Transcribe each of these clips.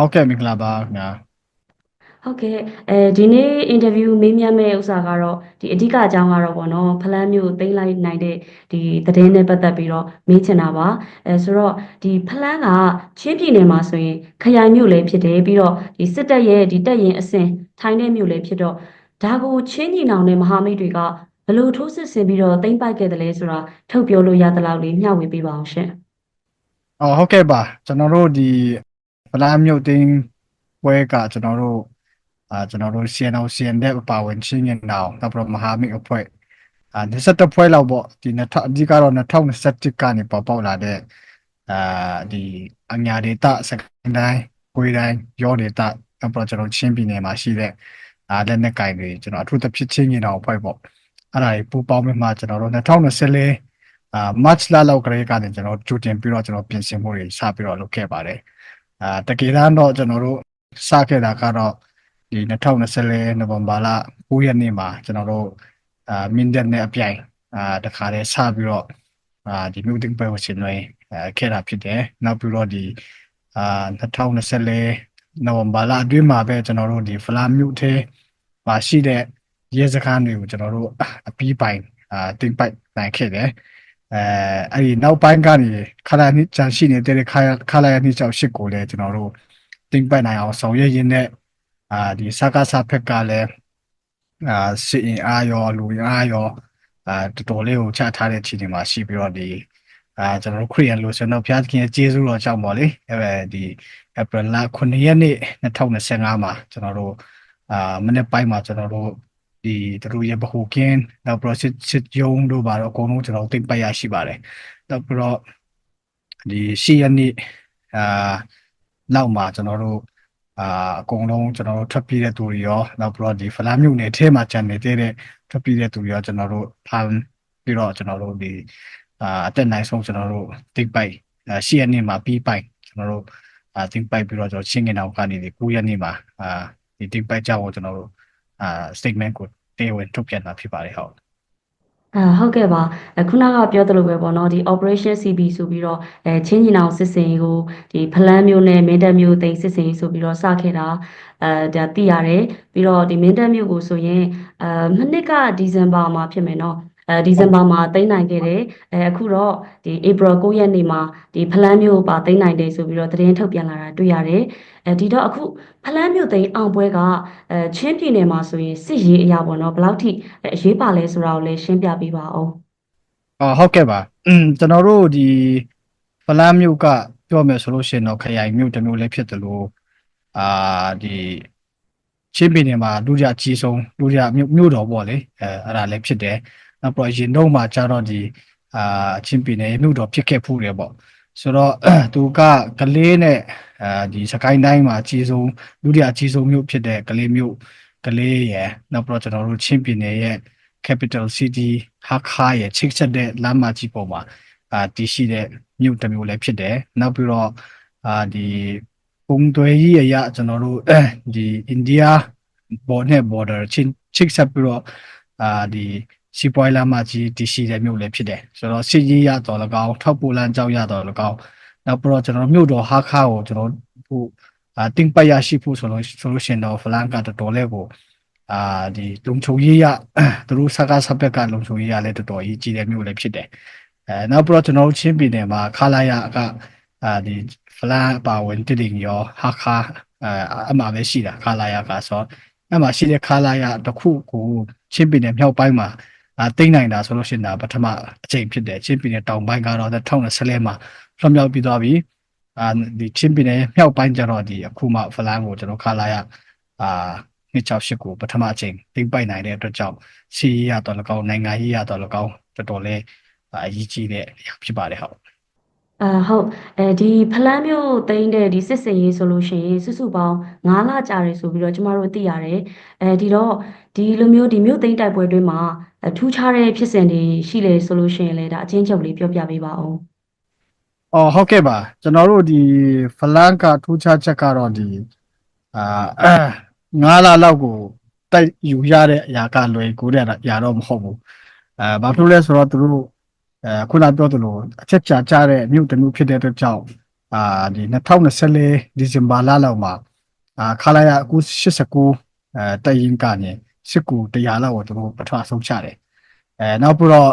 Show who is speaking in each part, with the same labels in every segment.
Speaker 1: ဟုတ်ကဲ့မင်္ဂလာပါခင်ဗျာ
Speaker 2: ဟုတ်ကဲ့အဲဒီနေ့အင်တာဗျူးမေးမြန်းမဲ့ဥစ္စာကတော့ဒီအဓိကအကြောင်းကတော့ပေါ့နော်ဖလန်းမျိုးသိမ့်လိုက်နိုင်တဲ့ဒီသတင်းနဲ့ပတ်သက်ပြီးတော့မေးချင်တာပါအဲဆိုတော့ဒီဖလန်းကချင်းပြည်နယ်မှာဆိုရင်ခရိုင်မျိုးလည်းဖြစ်တယ်ပြီးတော့ဒီစစ်တပ်ရဲ့ဒီတပ်ရင်အစင်ထိုင်းတဲ့မျိုးလည်းဖြစ်တော့ဒါကိုချင်းညီနောင်တဲ့မဟာမိတ်တွေကဘယ်လို့ထိုးစစ်ဆင်ပြီးတော့သိမ့်ပိုက်ခဲ့တယ်လဲဆိုတာထုတ်ပြောလို့ရသလောက်လေးမျှဝေပေးပါအောင်ရှင်
Speaker 1: အော်ဟုတ်ကဲ့ပါကျွန်တော်တို့ဒီ ဗလာမြို့တင်းပွဲကကျွန်တော်တို့အာကျွန်တော်တို့ CNO CN တဲ့အပါဝင်ချင်းညနောင်နောက်ပြီးတော့မဟာမိတ်အဖွဲ့အာ21ဖွဲ့လောက်ပေါ့ဒီ2000အဓိကတော့2021ကနေပေါ်ပေါက်လာတဲ့အာဒီအညာဒေတာစကန်တိုင်းကိုယ်တိုင်းရောဒေတာနောက်ပြီးတော့ကျွန်တော်ချင်းပြည်နယ်မှာရှိတဲ့အာလက်နက်ကင်တွေကျွန်တော်အထူးသဖြင့်ချင်းညနောင်အဖွဲ့ပေါ့အဲ့ဒါတွေပူပေါင်းပြီးမှကျွန်တော်တို့2024အာ March လလောက်ကလေးကနေကျွန်တော်ကြိုတင်ပြီးတော့ကျွန်တော်ပြင်ဆင်မှုတွေစပြီးတော့လုပ်ခဲ့ပါတယ် အာတကယ်တမ်းတော့ကျွန်တော်တို့စခဲ့တာကတော့ဒီ2024နိုဝင်ဘာလ9ရက်နေ့မှာကျွန်တော်တို့အာမင်းတပ်နဲ့အပြိုင်အာတခါတည်းစပြီးတော့အာဒီမြို့တင်ပွဲကိုဆင်နွှဲအဲခဲ့တာဖြစ်တယ်နောက်ပြီးတော့ဒီအာ2024နိုဝင်ဘာလအတွင်းမှာပဲကျွန်တော်တို့ဒီဖလာမြို့ထဲမှာရှိတဲ့ရဲစခန်းတွေကိုကျွန်တော်တို့အပြီးပိုင်အာတင်ပိုက်နိုင်ခဲ့တယ် အဲအဲ့ဒီနောက်ပိုင်းကနေခလာနှစ်ချန်ရှိနေတဲ့ခါခလာရနှစ်ချောက်ရှစ်ကိုလည်းကျွန်တော်တို့တင်ပတ်နိုင်အောင်ဆောင်ရွက်ရင်းနဲ့အာဒီစကားစာဖက်ကလည်းအာစီအင်အားရောလူအင်အားရောအာတော်တော်လေးကိုချထားတဲ့ခြေနေမှာရှိပြီးတော့ဒီအာကျွန်တော်တို့ခရီးယန်လို့ဆိုတော့ဘုရားသခင်ရဲ့ကျေးဇူးတော်ကြောင့်ပေါ့လေအဲဒီ April လ9ရက်နေ့2025မှာကျွန်တော်တို့အာမနေ့ပိုင်းမှာကျွန်တော်တို့ ဒီသူတို့ရဲ့ဗဟိုကင်းနောက်ပြီးတော့စစ်စစ်ယုံတို့ပါတော့အကုန်လုံးကျွန်တော်သိမ့်ပတ်ရရှိပါတယ်နောက်ပြီးတော့ဒီရှီယနေ့အာနောက်မှာကျွန်တော်တို့အာအကုန်လုံးကျွန်တော်တို့ထွက်ပြေးတဲ့သူတွေရောနောက်ပြီးတော့ဒီဖလားမြို့နယ်ထဲမှာကျန်နေတဲ့ထွက်ပြေးတဲ့သူတွေရောကျွန်တော်တို့ဖမ်းပြီးတော့ကျွန်တော်တို့ဒီအာအတက်နိုင်ဆုံးကျွန်တော်တို့သိမ့်ပိုက်အာရှီယနေ့မှာပြီးပိုက်ကျွန်တော်တို့အာသိမ့်ပိုက်ပြီးတော့ကျွန်တော်ချင်းငင်အောင်ကနေဒီ9ရက်နေ့မှာအာဒီသိမ့်ပိုက်ကြောင်းကိုကျွန်တော်တို့ အာ statement ကိုတရားဝင်ထုတ်ပြန်တာဖြစ်ပါတယ်ဟုတ်
Speaker 2: အာဟုတ်ကဲ့ပါအခုနကပြောသလိုပဲပေါ့နော်ဒီ operation CB ဆိုပြီးတော့အဲချင်းညီနောင်စစ်စင်ရေးကိုဒီဖလန်းမျိုးနဲ့မင်းတပ်မျိုးတိန်စစ်စင်ရေးဆိုပြီးတော့စခဲ့တာအဲဒါသိရတယ်ပြီးတော့ဒီမင်းတပ်မျိုးကိုဆိုရင်အဲမနှစ်ကဒီဇင်ဘာမှာဖြစ်မယ်နော် အဲဒီဇင်ဘာမှာသိမ်းနိုင်ခဲ့တယ်အဲအခုတော့ဒီ April 9ရက်နေ့မှာဒီဖလန်းမျိုးပါသိမ်းနိုင်တယ်ဆိုပြီးတော့သတင်းထုတ်ပြန်လာတာတွေ့ရတယ်အဲဒီတော့အခုဖလန်းမျိုးသိမ်းအောင်ပွဲကအဲချင်းပြည်နယ်မှာဆိုရင်စစ်ရေးအရာပေါ့နော်ဘယ်လောက်ထိအရေးပါလဲဆိုတာကိုလည်းရှင်းပြပေးပါအောင်
Speaker 1: အော်ဟုတ်ကဲ့ပါอืมကျွန်တော်တို့ဒီဖလန်းမြို့ကပြောမယ်ဆိုလို့ရှိရင်တော့ခရိုင်မြို့တစ်မြို့လည်းဖြစ်တယ်လို့အာဒီချင်းပြည်နယ်မှာလူကြအကြီးဆုံးလူကြမြို့မြို့တော်ပေါ့လေအဲအဲ့ဒါလည်းဖြစ်တယ် နောက်ပြီးတော့ရင်တော့မှာကျတော့ဒီအာချင်းပြည်နယ်မြို့တော်ဖြစ်ခဲ့ဖူးတယ်ပေါ့ဆိုတော့သူကကလေးနဲ့အာဒီစကိုင်းတိုင်းမှာအကြီးဆုံးလူကြအကြီးဆုံးမြို့ဖြစ်တဲ့ကလေးမြို့ကလေးရယ်နောက်ပြီးတော့ကျွန်တော်တို့ချင်းပြည်နယ်ရဲ့ capital city ဟာခါရဲ့ချိတ်ဆက်တဲ့လမ်းမကြီးပေါ်မှာအာတည်ရှိတဲ့မြို့တစ်မြို့လည်းဖြစ်တယ်နောက်ပြီးတော့အာဒီပုံသွဲကြီးအရာကျွန်တော်တို့ဒီအိန္ဒိယဘော်နဲ့ border ချင်းချိတ်ဆက်ပြီးတော့အာဒီ စီပွိုင်းလမ်းမကြီးတည်ရှိတဲ့မြို့လည်းဖြစ်တယ်ဆိုတော့စစ်ရေးရတော်၎င်းထောက်ပို့လမ်းကြောင်းရတော်၎င်းနောက်ပြီးတော့ကျွန်တော်မြို့တော်ဟာခါကိုကျွန်တော်တို့အာတင်ပရရှိဖို့ဆိုလို့ဆိုလို့ရှိရင်တော့ဖလန်ကတော်တော်လေးကိုအာဒီလုံခြုံရေးရသူတို့စကားစပက်ကလုံခြုံရေးရလည်းတော်တော်ကြီးကြီးတဲ့မျိုးလည်းဖြစ်တယ်အဲနောက်ပြီးတော့ကျွန်တော်တို့ချင်းပြည်နယ်မှာခလာရကအာဒီဖလန်ပါဝင်တည်တင်ရောဟာခါအဲအမှပဲရှိတာခလာရကဆိုအဲ့မှာရှိတဲ့ခလာရတစ်ခုကိုချင်းပြည်နယ်မြောက်ပိုင်းမှာ အာတိတ်နိုင်တာဆိုလို့ရှိရင်ဒါပထမအချိန်ဖြစ်တယ်ချင်းပြည်နယ်တောင်ပိုင်းကတော့2014မှာလွှမ်းမြောက်ပြီးသွားပြီအာဒီချင်းပြည်နယ်မြောက်ပိုင်းကျတော့ဒီအခုမှဖလန်ကိုကျွန်တော်ခလာရအာ268ကိုပထမအချိန်သိမ့်ပိုက်နိုင်တဲ့အတွက်ကြောင့်စီရေးရတော့လကောင်းနိုင်ငံရေးရတော့လကောင်းတော်တော်လေးအရေးကြီးတဲ့အရာဖြစ်ပါတယ်ဟုတ်
Speaker 2: အာဟုတ်အဲဒီဖလန်းမျိုးသိမ်းတဲ့ဒီစစ်စင်ရေးဆိုလို့ရှိရင်စုစုပေါင်း9လကြာတယ်ဆိုပြီးတော့ကျမတို့သိရတယ်အဲဒီတော့ဒီလိုမျိုးဒီမျိုးသိမ်းတိုက်ပွဲတွေမှာအထူးခြားတဲ့ဖြစ်စဉ်တွေရှိလေဆိုလို့ရှိရင်လည်းဒါအချင်းချုပ်လေးပြောပြပေးပါအောင်
Speaker 1: အော်ဟုတ်ကဲ့ပါကျွန်တော်တို့ဒီဖလန်ကထူးခြားချက်ကတော့ဒီအာ9လလောက်ကိုတိုက်ယူရတဲ့အရာကလွယ်ကူတဲ့အရာတော့မဟုတ်ဘူးအဲဘာဖြစ်လို့လဲဆိုတော့သူတို့ အဲခုနပြောသလိုအချက်ချာကြတဲ့မြို့တစ်မြို့ဖြစ်တဲ့အတွက်ကြောင့်အာဒီ2024ဒီဇင်ဘာလလောက်မှာအာခလာရအခု89အဲတရင်ကနေစစ်ကူတရားလောက်ကိုသူတို့ပထမဆုံးချတယ်အဲနောက်ပြီးတော့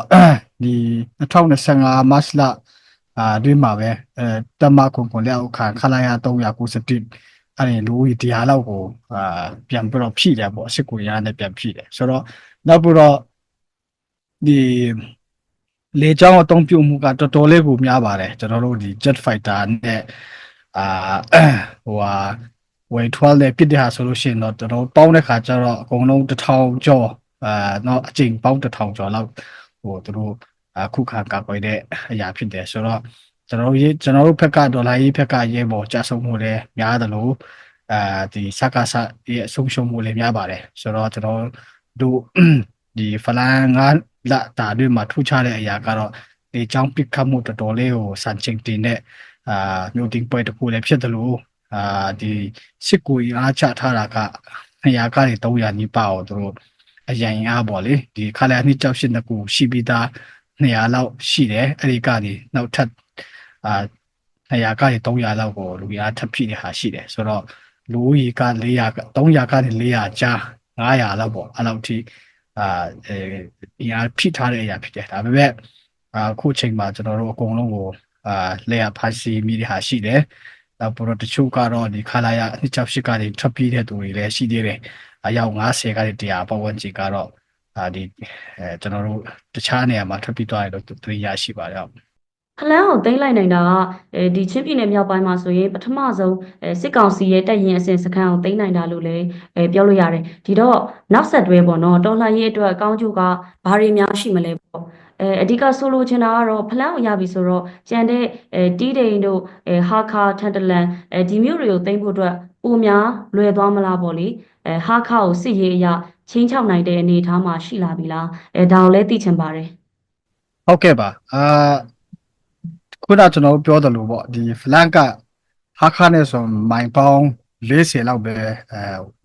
Speaker 1: ဒီ2025မတ်လအာဒီမှာပဲအဲတမကွန်ကွန်လက်အောက်ခံခလာရ391အဲ့ဒီလူကြီးတရားလောက်ကိုအာပြန်ပြီးတော့ဖြည့်တယ်ပေါ့စစ်ကူရနဲ့ပြန်ဖြည့်တယ်ဆိုတော့နောက်ပြီးတော့ဒီ လေကြောင်းအသုံးပြုမှုကတော်တော်လေးကိုများပါတယ်ကျွန်တော်တို့ဒီ jet fighter နဲ့အာဟိုဟာ way 12နဲ့ပြစ်တဲ့ဟာဆိုလို့ရှိရင်တော့ကျွန်တော်ပေါင်းတဲ့ခါကျတော့အကုန်လုံးတစ်ထောင်ကျော်အာတော့အချိန်ပေါင်းတစ်ထောင်ကျော်လောက်ဟိုသူတို့အခုခါကာကွယ်တဲ့အရာဖြစ်တယ်ဆိုတော့ကျွန်တော်တို့ရေးကျွန်တော်တို့ဘက်ကဒေါ်လာရေးဘက်ကရေးပေါ်ကြာဆုံးမှုလည်းများတယ်လို့အာဒီစကားစရဲ့အဆုံးရှုံးမှုလည်းများပါတယ်ဆိုတော့ကျွန်တော်တို့ဒီဖလန်ငါ လာတာတွေမှာထူးခြားတဲ့အရာကတော့ဒီချောင်းပစ်ခတ်မှုတော်တော်လေးကိုစံချိန်တင်တဲ့အာမြို့တင်ပွဲတစ်ခုလည်းဖြစ်တယ်လို့အာဒီစစ်ကူအားချထားတာက200ကနေ300နီးပါအောင်သူတို့အရင်အားပေါ့လေဒီခါလာနှစ်ကြောက်ရှင်းတကူရှိပြီးသား200လောက်ရှိတယ်အဲ့ဒီကနေနောက်ထပ်အာ200ကနေ300လောက်ကိုလူအားထပ်ဖြစ်တဲ့ဟာရှိတယ်ဆိုတော့လူဦးရေက400 300ကနေ400ကြား900လောက်ပေါ့အဲ့လောက်ထိ အာအဲအရာဖြစ်ထားတဲ့အရာဖြစ်တယ်ဒါပေမဲ့အခုချိန်မှာကျွန်တော်တို့အကုန်လုံးကိုအာလေယာဖာစီမိတဲ့ဟာရှိတယ်နောက်ပြီးတော့တချို့ကတော့ဒီခလာရအနှစ်ချောက်ရှိကနေထွက်ပြေးတဲ့သူတွေလည်းရှိသေးတယ်အယောက်90ကနေ100ပတ်ဝန်းကျင်ကတော့အာဒီအဲကျွန်တော်တို့တခြားနေရာမှာထွက်ပြေးသွားတယ်လို့သူရရှိပါတယ်ဟုတ်
Speaker 2: ဖလန်းကိုသိမ်းလိုက်နိုင်တာကအဲဒီချင်းပြည်နယ်မြောက်ပိုင်းမှာဆိုရင်ပထမဆုံးအဲစစ်ကောင်စီရဲ့တပ်ရင်အစဉ်စခန်းကိုသိမ်းနိုင်တာလို့လည်းအဲပြောလို့ရတယ်ဒီတော့နောက်ဆက်တွဲပေါ့နော်တော်လှန်ရေးအတွက်အကောင်းကျိုးကဘာတွေများရှိမလဲပေါ့အဲအဓိကဆိုလိုချင်တာကတော့ဖလန်းကိုရပြီဆိုတော့ကြံတဲ့အဲတီးတိန်တို့အဲဟာခါထန်တလန်အဲဒီမြို့တွေကိုသိမ်းဖို့အတွက်ပိုများလွယ်သွားမလားပေါ့လေအဲဟာခါကိုစစ်ရေးအရချင်းချောက်နိုင်တဲ့အနေအထားမှာရှိလာပြီလားအဲဒါကိုလည်းသိချင်ပါတယ်
Speaker 1: ဟုတ်ကဲ့ပါအာ ခုနကျွန်တော်ပြောတယ်လို့ပေါ့ဒီ flank ကဟာခါနဲ့ဆိုမိုင်ပေါင်း40လောက်ပဲအဲ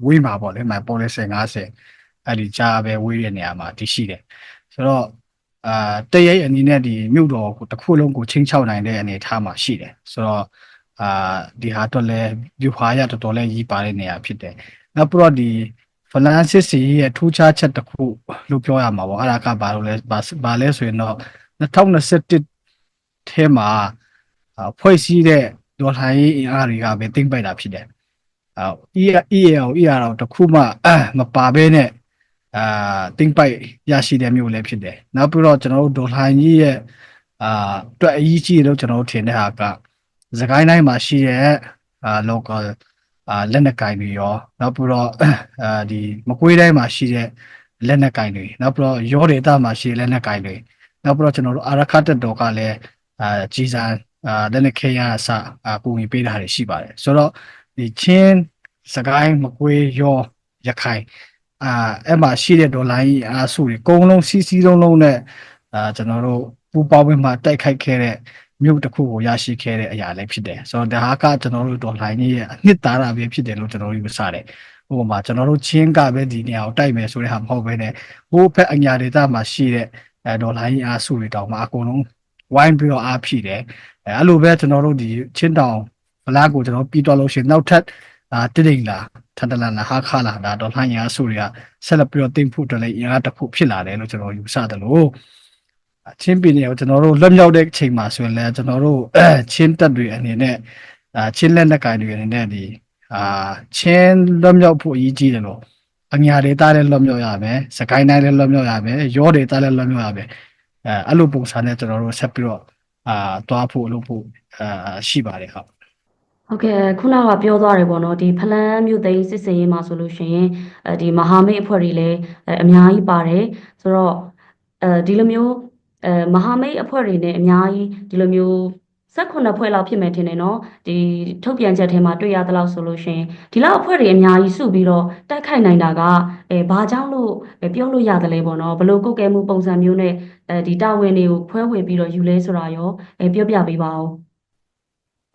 Speaker 1: ဝေးမှာပေါ့လေမိုင်ပေါင်း40 50အဲ့ဒီကြားပဲဝေးတဲ့နေရာမှာတည်ရှိတယ်ဆိုတော့အာတရိပ်အနေနဲ့ဒီမြို့တော်ကိုတစ်ခုလုံးကိုချင်းချောက်နိုင်တဲ့အနေအထားမှာရှိတယ်ဆိုတော့အာဒီဟာတော့လဲပြူဟာရတော်တော်လဲရီးပါတဲ့နေရာဖြစ်တယ်နောက်ပြီးတော့ဒီဖလန်စစ်စီရဲ့ထူးခြားချက်တစ်ခုလို့ပြောရမှာပေါ့အဲ့ဒါကဘာလို့လဲဘာဘာလဲဆိုရင်တော့2021 ထဲမှာအာဖွဲ့စည်းတဲ့ဒေါ်လာရေးအင်အားတွေကပဲတင်ပိုက်တာဖြစ်တယ်။အော် EAL EAL တခုမှမပါဘဲနဲ့အာတင်ပိုက်ရရှိတဲ့မျိုးလည်းဖြစ်တယ်။နောက်ပြီးတော့ကျွန်တော်တို့ဒေါ်လာကြီးရဲ့အာအတွက်အရေးကြီးလို့ကျွန်တော်တို့ထင်တဲ့ဟာကစကိုင်းတိုင်းမှာရှိတဲ့အာ local အာလက်နက်ကင်တွေရောနောက်ပြီးတော့အာဒီမကွေးတိုင်းမှာရှိတဲ့လက်နက်ကင်တွေနောက်ပြီးတော့ရောဒေတာမှာရှိတဲ့လက်နက်ကင်တွေနောက်ပြီးတော့ကျွန်တော်တို့အာရခတ်တက်တော်ကလည်း အာကြီးစားအာလက်နက်ခဲရအစအပူမီပေးတာတွေရှိပါတယ်ဆိုတော့ဒီချင်းစကိုင်းမကွေးရောရခိုင်အာအဲ့မှာရှိတဲ့ဒေါ်လာကြီးအားစုတွေအကုန်လုံးစီစီလုံးလုံးနဲ့အာကျွန်တော်တို့ပူပေါင်းပြီးမှတိုက်ခိုက်ခဲ့တဲ့မြို့တစ်ခုကိုရရှိခဲ့တဲ့အရာလည်းဖြစ်တယ်ဆိုတော့ဒါကကျွန်တော်တို့ဒေါ်လာကြီးရဲ့အနှစ်သာရပဲဖြစ်တယ်လို့ကျွန်တော်တို့ယူဆတယ်ဥပမာကျွန်တော်တို့ချင်းကပဲဒီနေရာကိုတိုက်မယ်ဆိုတဲ့ဟာမဟုတ်ဘဲနဲ့ဟိုးဖက်အညာဒေတာမှာရှိတဲ့အဲဒေါ်လာကြီးအားစုတွေတောင်မှအကုန်လုံး ဝိုင်းပြီးတော့အားဖြည့်တယ်အဲအဲ့လိုပဲကျွန်တော်တို့ဒီချင်းတောင်ဘလာကိုကျွန်တော်ပြီးတော့လို့ရှိရင်နောက်ထပ်အာတိတိန်လာထန်တလန်လာဟာခါလာဒါဒေါ်လာကြီးအားစုတွေကဆက်လက်ပြီးတော့တင်ဖို့အတွက်လည်းအင်အားတစ်ခုဖြစ်လာတယ်လို့ကျွန်တော်ယူဆတယ်လို့ချင်းပြည်နယ်ကိုကျွန်တော်တို့လွတ်မြောက်တဲ့အချိန်မှာဆိုရင်လည်းကျွန်တော်တို့ချင်းတက်တွေအနေနဲ့အာချင်းလက်နက်ကင်တွေအနေနဲ့ဒီအာချင်းလွတ်မြောက်ဖို့အရေးကြီးတယ်လို့အညာဒေတာလည်းလွတ်မြောက်ရမယ်စကိုင်းတိုင်းလည်းလွတ်မြောက်ရမယ်ရောဒေတာလည်းလွတ်မြောက်ရမယ် အဲအဲ့လိုပုံစံနဲ့ကျွန်တော်တို့ဆက်ပြီးတော့အာတွားဖို့လုပ်ဖို့အာရှိပါတယ်ဟုတ်
Speaker 2: ဟုတ်ကဲ့ခုနကပြောသွားတယ်ပေါ့နော်ဒီဖလန်းမြို့သိမ်းစစ်စင်ရေးမှာဆိုလို့ရှိရင်အဲဒီမဟာမိတ်အဖွဲ့တွေလည်းအဲအများကြီးပါတယ်ဆိုတော့အဲဒီလိုမျိုးအဲမဟာမိတ်အဖွဲ့တွေနဲ့အများကြီးဒီလိုမျိုး 18ဖွဲ့လောက်ဖြစ်မယ်ထင်တယ်နော်ဒီထုတ်ပြန်ချက်ထဲမှာတွေ့ရသလောက်ဆိုလို့ရှိရင်ဒီလောက်အဖွဲ့တွေအများကြီးစုပြီးတော့တိုက်ခိုက်နိုင်တာကအဲဘာကြောင့်လို့ပြောလို့ရတယ်လဲပေါ့နော်ဘလို့ကုတ်ကဲမှုပုံစံမျိုးနဲ့အဲဒီတာဝန်တွေကိုဖွဲဝင်ပြီးတော့ယူလဲဆိုတာရောအဲပြောပြပေးပါဦး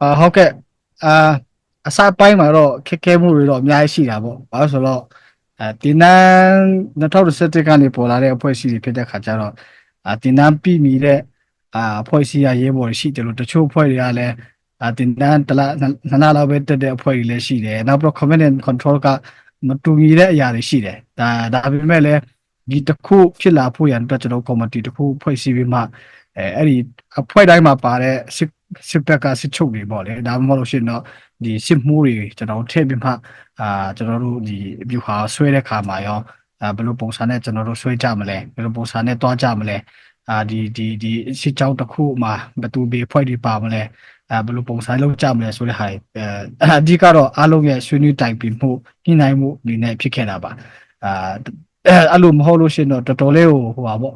Speaker 1: အာဟုတ်ကဲ့အာအစပိုင်းမှာတော့ခက်ခဲမှုတွေတော့အများကြီးရှိတာပေါ့ဘာလို့ဆိုတော့အဲဒီနန်း2017ကနေပေါ်လာတဲ့အဖွဲ့အစည်းတွေဖြစ်တဲ့ခါကျတော့အာဒီနန်းပြည်မီတဲ့ အာအဖွဲ့အစည်းရရေးပေါ်ရှိတယ်လို့တချို့အဖွဲ့တွေကလည်းအာတင်တန်းတလားနှစ်လလောက်ပဲတက်တဲ့အဖွဲ့တွေလည်းရှိတယ်နောက်ပြီးတော့ command and control ကမတူညီတဲ့အရာတွေရှိတယ်ဒါဒါပေမဲ့လည်းဒီတစ်ခုဖြစ်လာဖို့ရန်အတွက်ကျွန်တော် committee တစ်ခုဖွဲ့စည်းပြီးမှအဲအဲ့ဒီအဖွဲ့တိုင်းမှာပါတဲ့စစ်စစ်ဘက်ကစစ်ချုပ်တွေပေါ့လေဒါမှမဟုတ်လို့ရှိရင်တော့ဒီစစ်မှုတွေကျွန်တော်ထည့်ပြီးမှအာကျွန်တော်တို့ဒီအပြူဟာဆွဲတဲ့ခါမှာရောအာဘယ်လိုပုံစံနဲ့ကျွန်တော်တို့ဆွဲကြမလဲဘယ်လိုပုံစံနဲ့တွားကြမလဲ အာဒီဒီဒီစစ်ကြောင်းတစ်ခုမှာဘယ်သူဘေးဖွဲ့တွေပါမလဲအဲဘယ်လိုပုံစံလုပ်ကြမလဲဆိုတဲ့ဟာအဲအဓိကတော့အားလုံးရဲ့ဆွေးနွေးတိုင်ပင်မှုညှိနှိုင်းမှုအနေနဲ့ဖြစ်ခဲ့တာပါအာအဲ့လိုမဟုတ်လို့ရှိရင်တော့တော်တော်လေးဟိုဟိုပါပေါ့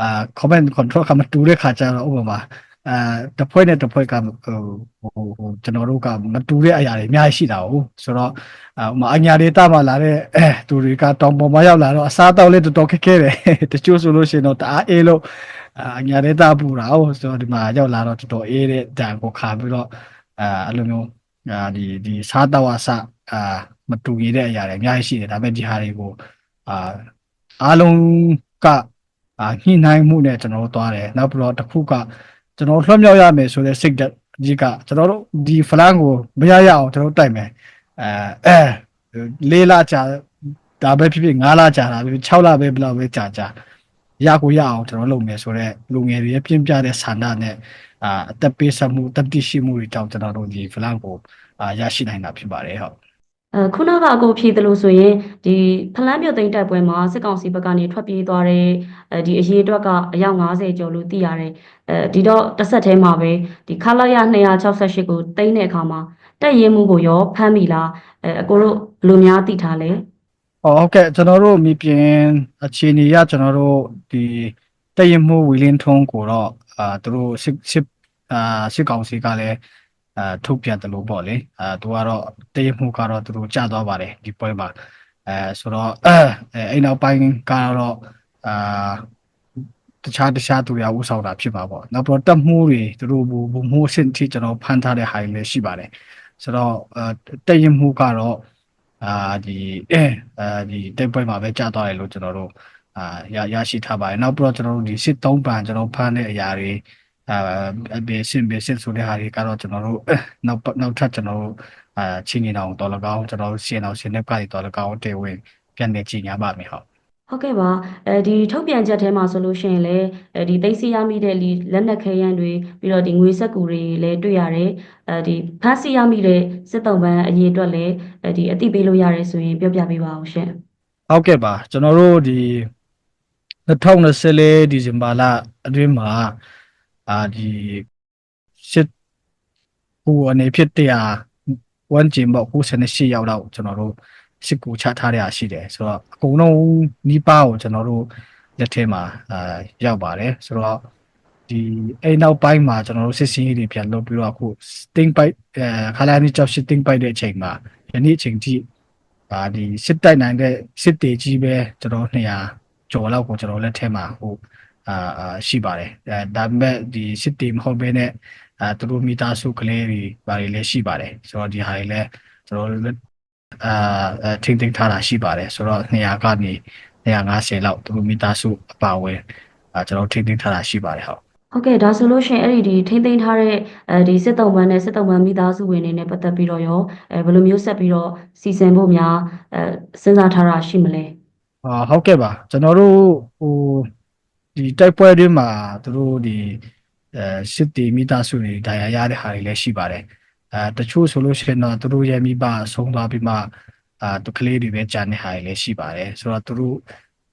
Speaker 1: အာ comment control ကမတူတဲ့ခါကျတော့ဥပမာ အဲတစ်ဖွဲ့နဲ့တစ်ဖွဲ့ကဟိုဟိုဟိုကျွန်တော်တို့ကမတူတဲ့အရာတွေအများကြီးရှိတာဟုတ်ဆိုတော့အမအညာဒေတာမှာလာတဲ့အဲသူတွေကတောင်ပေါ်မှာရောက်လာတော့အစားတောက်လေးတော်တော်ခက်ခဲတယ်တချို့ဆိုလို့ရှိရင်တော့တအားအေးလို့အညာဒေတာပူတာဟုတ်ဆိုတော့ဒီမှာရောက်လာတော့တော်တော်အေးတဲ့တန်ကိုခါပြီးတော့အဲအဲ့လိုမျိုးအာဒီဒီစားတောက်အစအာမတူညီတဲ့အရာတွေအများကြီးရှိတယ်ဒါပေမဲ့ဒီဟာတွေကိုအာအားလုံးကအာညှိနှိုင်းမှုနဲ့ကျွန်တော်တို့သွားတယ်နောက်ပြီးတော့တစ်ခုက ကျွန်တော်လွှတ်မြောက်ရမယ်ဆိုတဲ့စိတ်ဓာတ်ကြီးကကျွန်တော်တို့ဒီ flan ကိုမရရအောင်ကျွန်တော်တို့တိုက်မယ်အဲအဲလေးလကြာဒါပဲဖြစ်ဖြစ်9လကြာတာပဲ6လပဲဘယ်လောက်ပဲကြာကြာရကိုရအောင်ကျွန်တော်လုပ်မယ်ဆိုတော့လူငယ်တွေရဲ့ပြင်းပြတဲ့ဆန္ဒနဲ့အာအသက်ပေးဆက်မှုတတိရှိမှုတွေကြောင့်ကျွန်တော်တို့ဒီ flan ကိုအာရရှိနိုင်တာဖြစ်ပါတယ်ဟုတ်
Speaker 2: အဲခုနကအကိုဖြေသလိုဆိုရင်ဒီဖလန်းမြို့သိမ်းတိုက်ပွဲမှာစစ်ကောင်စီဘက်ကနေထွက်ပြေးသွားတဲ့အဲဒီအရေးအတွက်ကအယောက်90ကျော်လို့သိရတယ်အဲဒီတော့တစ်ဆက်တည်းမှာပဲဒီခလာရ268ကိုသိမ်းတဲ့အခါမှာတက်ရင်မှုကိုရောဖမ်းမိလားအဲအကိုတို့ဘယ်လိုများသိထားလဲ
Speaker 1: ဟုတ်ကဲ့ကျွန်တော်တို့မြေပြင်အခြေအနေရကျွန်တော်တို့ဒီတည်ရမှုဝီလင်းထုံးကိုတော့အာသူတို့စစ်စစ်အာစစ်ကောင်စီကလည်း အာထုတ်ပြန်တယ်လို့ပေါ့လေအာသူကတော့တည်ရမှုကတော့သူတို့ကြာသွားပါတယ်ဒီပွဲမှာအဲဆိုတော့အဲအဲ့နောက်ပိုင်းကတော့အာတခြားတခြားသူတွေဥဆောင်တာဖြစ်ပါပေါ့နောက်ပြီးတော့တက်မှုတွေသူတို့ဘူဘူမှုအဆင့်ထိကျွန်တော်ဖန်ထားတဲ့ဟာတွေလည်းရှိပါတယ်ဆိုတော့အဲတည်ရမှုကတော့အာဒီအဲဒီတိုက်ပွဲမှာပဲကြာသွားတယ်လို့ကျွန်တော်တို့အာရရရှိထားပါတယ်နောက်ပြီးတော့ကျွန်တော်တို့ဒီစစ်သုံးပန်ကျွန်တော်ဖမ်းတဲ့အရာတွေ အာဘေစင်ဘေစင်ဆိုတဲ့ဟာတွေကတော့ကျွန်တော်တို့နောက်နောက်ထပ်ကျွန်တော်တို့အာချင်းနေအောင်တော်လကောင်းကျွန်တော်တို့ရှင်းအောင်ရှင်းတဲ့ကနေတော်လကောင်းတေဝင်ပြန်နေကြညာပါမယ်ဟုတ်
Speaker 2: ဟုတ်ကဲ့ပါအဲဒီထုတ်ပြန်ချက်ထဲမှာဆိုလို့ရှိရင်လည်းအဲဒီသိသိရမိတဲ့ဒီလက်နက်ခဲယမ်းတွေပြီးတော့ဒီငွေစက်ကူတွေလည်းတွေ့ရတယ်အဲဒီဖမ်းဆီးရမိတဲ့စစ်တုံးပန်းအရေးအတွက်လည်းအဲဒီအသိပေးလို့ရတယ်ဆိုရင်ပြောပြပေးပါဦးရှင်
Speaker 1: ဟုတ်ကဲ့ပါကျွန်တော်တို့ဒီ2024ဒီဇင်ဘာလအတွင်းမှာ အာဒီစစ်ဟိုအနေဖြစ်တရားဝန်ကျင်ပေါ့ခု78ရောက်တော့ကျွန်တော်တို့စစ်ကူချထားတဲ့အရှိတယ်ဆိုတော့အကုန်လုံးနီးပါးကိုကျွန်တော်တို့လက်ထဲမှာအာရောက်ပါတယ်ဆိုတော့ဒီအဲ့နောက်ပိုင်းမှာကျွန်တော်တို့စစ်စင်းရေးတွေပြန်လုပ်ပြီးတော့အခု sting bite အဲခလာနီကြောက် sting bite တဲ့အချိန်မှာယနေ့အချိန်ထိဒါဒီစစ်တိုက်နိုင်တဲ့စစ်တေကြီးပဲကျွန်တော်200ကျော်လောက်ကိုကျွန်တော်လက်ထဲမှာဟို အာအာရှိပါတယ်အဲဒါပေမဲ့ဒီစစ်တေမဟုတ်ဘဲနဲ့အာသူတို့မိသားစုကလေးတွေဘာတွေလည်းရှိပါတယ်ဆိုတော့ဒီဟာတွေလည်းကျွန်တော်တို့အာထင်းထင်းထားတာရှိပါတယ်ဆိုတော့200ကနေ250လောက်သူတို့မိသားစုအပါအဝင်အာကျွန်တော်ထင်းထင်းထားတာရှိပါတယ်ဟုတ်
Speaker 2: ဟုတ်ကဲ့ဒါဆိုလို့ရှိရင်အဲ့ဒီဒီထိမ့်သိမ်းထားတဲ့အဲဒီစစ်တုံးပန်းနဲ့စစ်တုံးပန်းမိသားစုဝင်တွေနဲ့ပတ်သက်ပြီးတော့ရောအဲဘယ်လိုမျိုးဆက်ပြီးတော့စီစဉ်ဖို့များအဲစဉ်းစားထားတာရှိမလဲ
Speaker 1: အာဟုတ်ကဲ့ပါကျွန်တော်တို့ဟို ဒီတိုက်ပွဲတွေမှာသူတို့ဒီအဲစစ်တီမိသားစုတွေဒဏ်ရာရတဲ့ဟာတွေလည်းရှိပါတယ်အဲတချို့ဆိုလို့ရှိရင်တော့သူတို့ရဲ့မိဘဆုံးသွားပြီးမှအာသူကလေးတွေပဲကြာနေဟာတွေလည်းရှိပါတယ်ဆိုတော့သူတို့